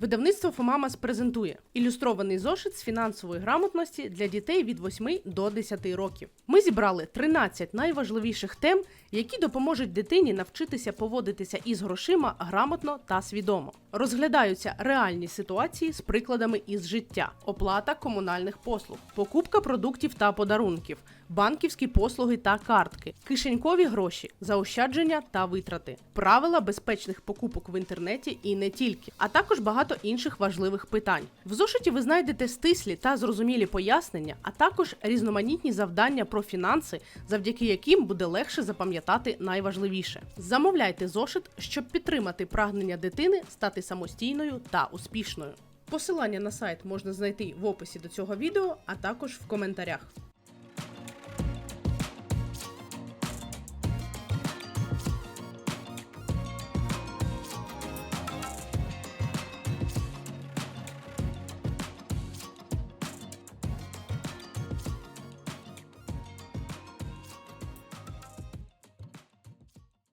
Видавництво Фомамас презентує ілюстрований зошит з фінансової грамотності для дітей від 8 до 10 років. Ми зібрали 13 найважливіших тем, які допоможуть дитині навчитися поводитися із грошима грамотно та свідомо. Розглядаються реальні ситуації з прикладами із життя: оплата комунальних послуг, покупка продуктів та подарунків, банківські послуги та картки, кишенькові гроші, заощадження та витрати, правила безпечних покупок в інтернеті і не тільки, а також багато інших важливих питань. В зошиті ви знайдете стислі та зрозумілі пояснення, а також різноманітні завдання про фінанси, завдяки яким буде легше запам'ятати найважливіше. Замовляйте зошит, щоб підтримати прагнення дитини стати самостійною та успішною. Посилання на сайт можна знайти в описі до цього відео, а також в коментарях.